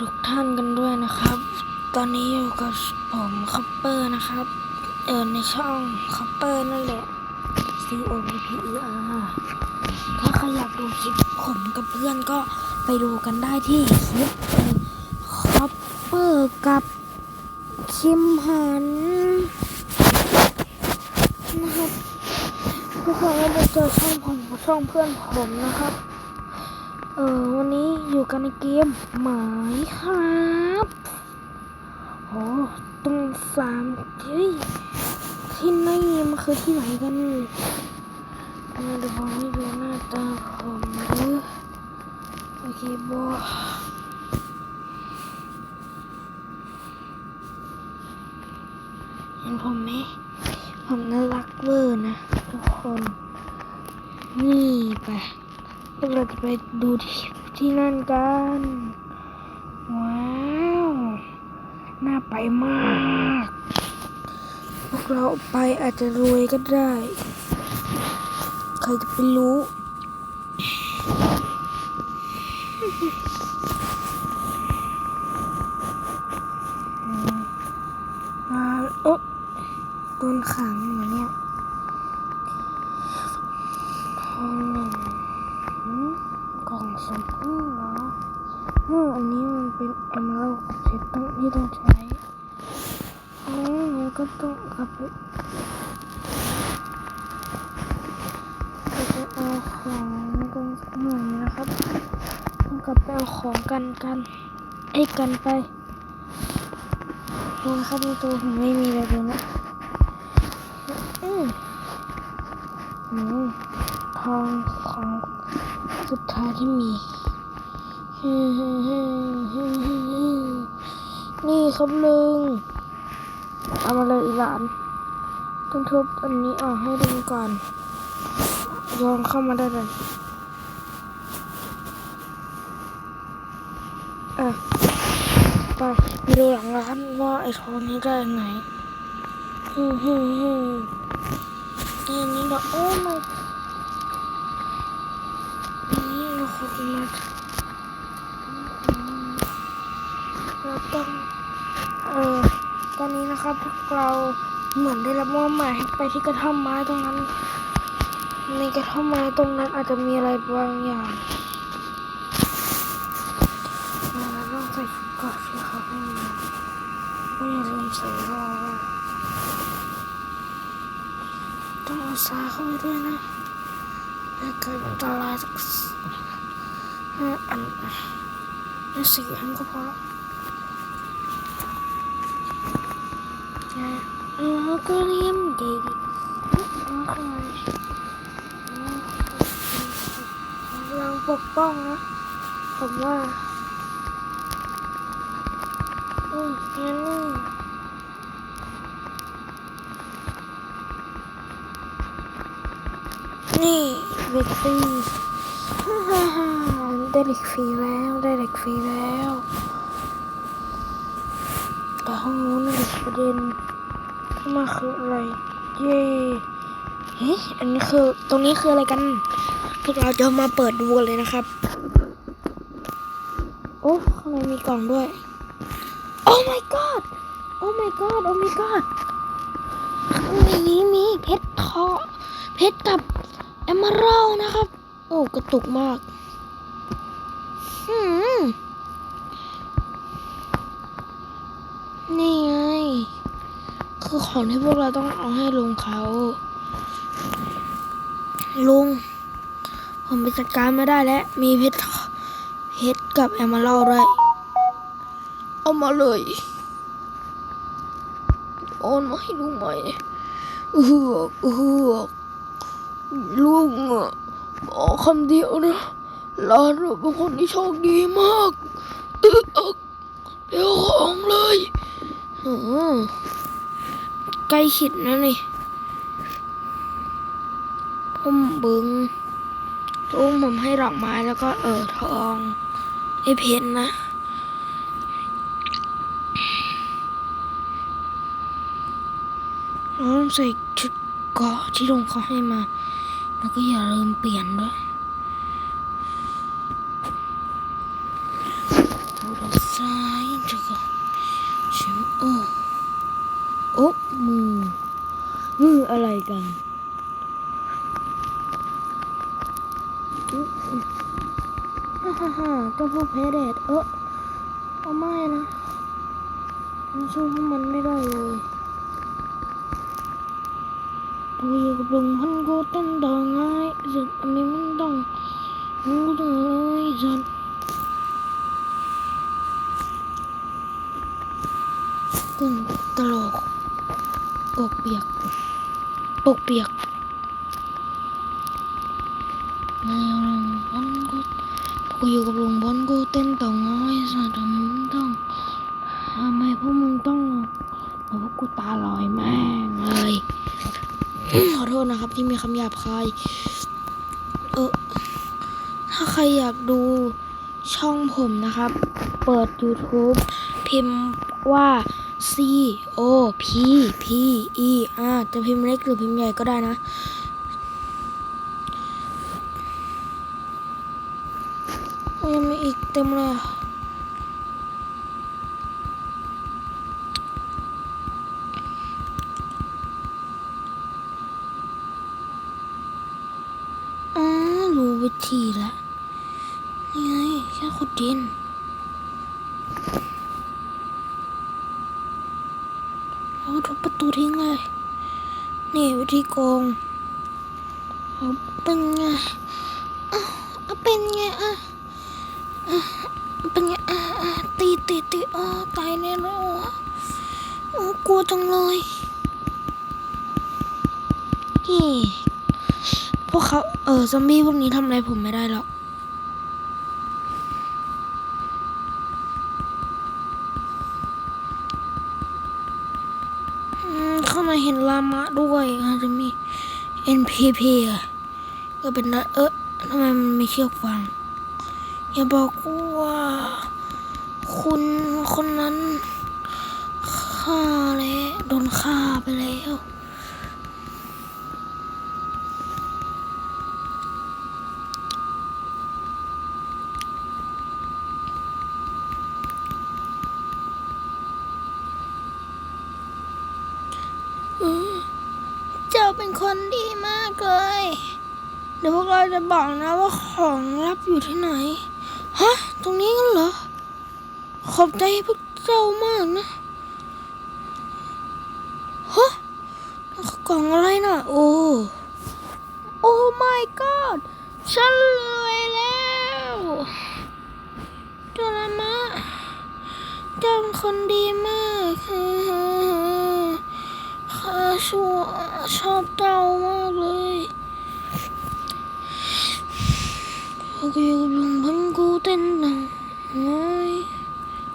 ทุกท่านกันด้วยนะครับ ตอนนี้อยู่กับผมคัปเปอร์นะครับ เออในช่องคัปเปอร์นั่นแหละ C O P P E R ถ้าใครอยากดูคลิปผมกับเพื่อนก็ไปดูกันได้ที่คลิปคัปเปอร์กับคิมหันนะครับทุกคนก็มาเจอช่องผมกับช่องเพื่อนผมนะครับ เออวันนี้อยู่กันในเกมหมายครับโอ้ตรงสามเฮ้ยที่นี่มันคือที่ไหนกันมาดูผมให้ดูหน้าตาผมดูโอเคบอเห็นผมไหมผมน่ารักเวอร์นะทุกคน นี่ไป วกเราจะไปดูที่ที่นั่นกัน ว้าว น่าไปมาก พวกเราไปอาจจะรวยก็ได้ ใครจะไปรู้มาโอ๊ะโดนขังเหรอเนี่ยห้องหนึ่ง อืมกล่ องสมเหรอเอออันนี้มันเป็นเอมเมอร์เพชรต้องที่ต้องใช้อ๋อมันก็ต้องกลับไปไปเอาของกันสักหน่อยนะครับต้องกลับไปเอาของกันกันไอ้กันไปดูนะครับในตัวผมไม่มีอะไรเลยนะอืมอืมทองของ สุดท้ายที่มี นี่ครับลุง เอามาเลยอีหลาน ต้องทุบอันนี้ออกให้ลุงก่อนโยนเข้ามาได้เลยอะ ไปไปดูหลังร้านว่าไอ้ทองนี้ได้ยังไงฮึ่มฮึ่มฮึ่มนี่นนี้เราโอ้ไม่อัน นี้เราขุดมาเราต้องเออตอนนี้นะครับพวกเราเหมือนได้รับมอบหมายให้ไปที่กระท่อมไม้ตรงนั้น ในกระท่อมไม้ตรงนั้นอาจจะมีอะไรบางอย่างเราต้องใส่ชุดเกราะที่เขาให้มาไม่อย่าลืมใส่รอด้วยต้องเอาซาเข้าไปด้วยนะถ้าเกิดอันตรายสัก ห้าอันไม่สี่อันก็พอแล้ วจะเอาก็เลี้ยมเด็กเราปกป้องนะผมว่าอืมงั้นนี่นี่เด็กฟรีฮ่าฮ่าฮ่าได้เด็กฟรีแล้วได้เด็กฟรีแล้วแต่ห้องนู้นน่ะประเด็นที่มาคืออะไร เย้เฮ้ยอันนี้คือตรงนี้คืออะไรกัน พวกเราจะมาเปิดดูกันเลยนะครับ โอ้ข้างในมีกล่องด้วย โอ้ my god โอ้ my god โอ้ my god ข้างในนี้มีเพชรทอเพชรกับเอมเมอรัลนะครับ โอ้ กระตุกมาก นี่ไง คือของที่พวกเราต้องเอาให้ลุงเขา ลุง ผมไปจัดการไม่ได้แล้ว มีเพชรเพชรกับแอมมอรัลด์ด้วย เอามาเลยโอนมาให้ลุงหน่อยเออเออลุงอะบอกคำเดียวนะ หลานเราเป็นคนที่โชคดีมากเออเดี๋ยวของเลยอใกล้ขิดนะนี่ผมบึงลุงผมให้ดอกไม้แล้วก็เออทองไอเพชรนะเราต้องใส่ชุดเกาะที่ลงเขาให้มา แล้วก็อย่าลืมเปลี่ยนด้วยโทรศั แพ้แดดเออเอาไม่นะมันสู้พวกมันไม่ได้เลยตัวอยู่กับลุงพันกูเต้นต่อง่ายสุดอันนี้มันต้องมันก็ต้องเลยสุดตึงตลกกกเปียกปกเปียกนายลุงพันกู กูอยู่กับลุงพันกูเต้นต่อง่ายสุดทำไมมึงต้องทำไมพวกมึงต้องโอ้กูตาลอยแม่งเลยขอโทษนะครับ ที่มีคำหยาบคายเออถ้าใครอยากดูช่องผมนะครับ เปิด YouTube พิมพ์ว่า C O P P E R จะพิมพ์เล็กหรือพิมพ์ใหญ่ก็ได้นะ โอีกเต็มเลยอ๋อรู้วิธีแล้วนี่ไงแค่ขุดดินเราทุบประตูทิ้งเลย นี่วิธีโกงเอาเป็นไงอ้าวเอาเป็นไงอะอะ เป็นไงตีตีตีอ๋อตายแน่เลยโอ้กลัวจังเลยนี่พวกเขาเออซอมบี้พวกนี้ทำอะไรผมไม่ได้หรอกอืมข้างในเห็นลามะด้วยอาจจะมี NPP อะก็เป็นเออทำไมมันไม่เชือกฟาง อย่าบอกว่า คุณคนนั้นฆ่าแล้วโดนฆ่าไปแล้วเจ้าเป็นคนดีมากเลย เดี๋ยวพวกเราจะบอกนะว่าของลับอยู่ที่ไหน ฮะ ตรงนี้กันเหรอ ขอบใจพวกเจ้ามากนะฮะกล่องอะไรน่ะ โอ้ โอ้ my god ฉันรวยแล้วเจ้าละมะเจ้าเป็นคนดีมากข้าชัวชอบเจ้ามากเลย โอเคกับลุงพันกูเต้นหนังไง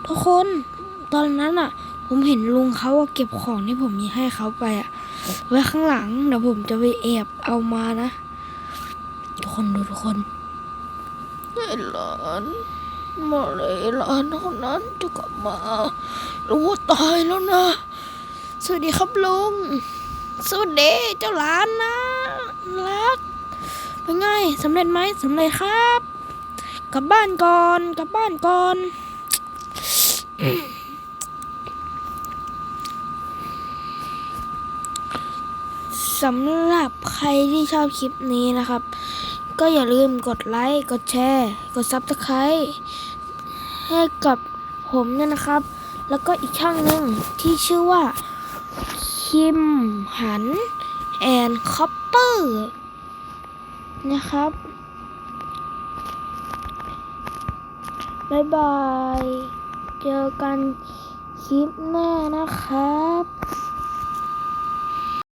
ทุกคนตอนนั้นอะ ผมเห็นลุงเขาเก็บของที่ผมมีให้เขาไปอะ ไว้ข้างหลังเดี๋ยวผมจะไปแอบเอามานะ ทุกคนดูทุกคนไอ้หลานมื่อไหรหลานคนนั้นจะกลับมารู้ว่าตายแล้วนะ สวัสดีครับลุงสวัสดีเจ้าหลานนะรักเป็นไงสำเร็จไหมสำเร็จครับ กลับบ้านก่อนกลับบ้านก่อนสำหรับใครที่ชอบคลิปนี้นะครับ ก็อย่าลืมกดไลค์ กดแชร์ กด Subscribe ให้กับผมเนี่ยนะครับ แล้วก็อีกช่องหนึ่งที่ชื่อว่า คิมหันแอนคอปเปอร์นะครับ บ๊ายบาย เจอกันคลิปหน้านะครับ